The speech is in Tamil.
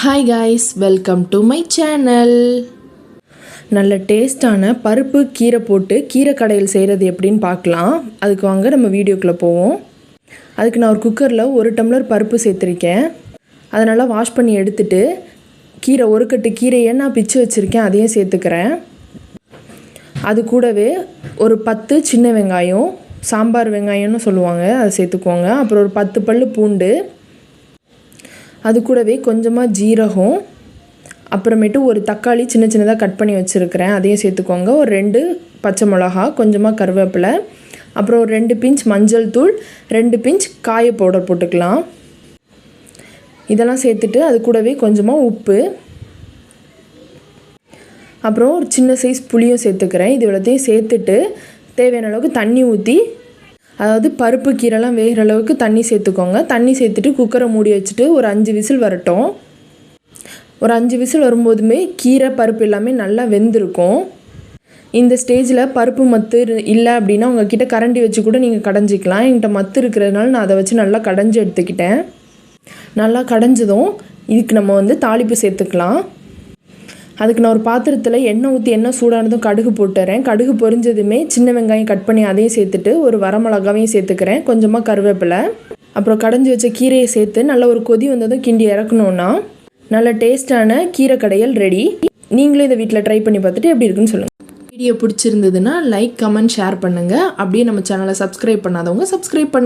Hi guys welcome to my channel நல்ல டேஸ்டான பருப்பு கீரை போட்டு கீரை கடையில் செய்கிறது எப்படின்னு பார்க்கலாம். அதுக்கு வாங்க நம்ம வீடியோக்குள்ளே போவோம். அதுக்கு நான் ஒரு குக்கரில் ஒரு டம்ளர் பருப்பு சேர்த்துருக்கேன். அதை நல்லா வாஷ் பண்ணி எடுத்துட்டு கீரை ஒரு கட்டு கீரையை நான் பிச்சு வச்சுருக்கேன் அதையும் சேர்த்துக்கிறேன். அது கூடவே ஒரு பத்து சின்ன வெங்காயம் சாம்பார் வெங்காயம்னு சொல்லுவாங்க அதை சேர்த்துக்கோங்க. அப்புறம் ஒரு பத்து பல்லு பூண்டு அது கூடவே கொஞ்சமாக ஜீரகம் அப்புறமேட்டு ஒரு தக்காளி சின்ன சின்னதாக கட் பண்ணி வச்சுருக்கிறேன். அதையும் சேர்த்துக்கோங்க. ஒரு ரெண்டு பச்சை மிளகா கொஞ்சமாக கருவேப்பிலை அப்புறம் ஒரு ரெண்டு பிஞ்ச் மஞ்சள் தூள் ரெண்டு பிஞ்ச் காய பவுடர் போட்டுக்கலாம். இதெல்லாம் சேர்த்துட்டு அது கூடவே கொஞ்சமாக உப்பு அப்புறம் ஒரு சின்ன சைஸ் புளியும் சேர்த்துக்கிறேன். இது எல்லாத்தையும் சேர்த்துட்டு தேவையான அளவுக்கு தண்ணி ஊற்றி அதாவது பருப்பு கீரைலாம் வேகிற அளவுக்கு தண்ணி சேர்த்துக்கோங்க. தண்ணி சேர்த்துட்டு குக்கரை மூடி வச்சுட்டு ஒரு அஞ்சு விசில் வரட்டும். ஒரு அஞ்சு விசில் வரும்போதுமே கீரை பருப்பு எல்லாமே நல்லா வெந்திருக்கும். இந்த ஸ்டேஜில் பருப்பு மத்து இல்லை அப்படின்னா உங்ககிட்ட கரண்டி வச்சு கூட நீங்கள் கடைஞ்சிக்கலாம். என்கிட்ட மத்து இருக்கிறதுனால நான் அதை வச்சு நல்லா கடைஞ்சி எடுத்துக்கிட்டேன். நல்லா கடைஞ்சதும் இதுக்கு நம்ம வந்து தாளிப்பு சேர்த்துக்கலாம். அதுக்கு நான் ஒரு பாத்திரத்தில் எண்ணெய் ஊற்றி எண்ணெய் சூடானதும் கடுகு போட்டுறேன். கடுகு பொரிஞ்சதுமே சின்ன வெங்காயம் கட் பண்ணி அதையும் சேர்த்துட்டு ஒரு வரமிளகாவையும் சேர்த்துக்கிறேன். கொஞ்சமாக கருவேப்பிலை. அப்புறம் கடைஞ்சி வச்ச கீரையை சேர்த்து நல்ல ஒரு கொதி வந்ததும் கிண்டி இறக்கணுன்னா நல்ல டேஸ்டான கீரை கடையல் ரெடி நீங்களும் இதை வீட்டில் ட்ரை பண்ணி பார்த்துட்டு எப்படி இருக்குன்னு சொல்லுங்கள் வீடியோ பிடிச்சிருந்ததுன்னா லைக் கமெண்ட் ஷேர் பண்ணுங்கள் அப்படியே நம்ம சேனலை சப்ஸ்கிரைப் பண்ணாதவங்க சப்ஸ்கிரைப் பண்ணுங்கள்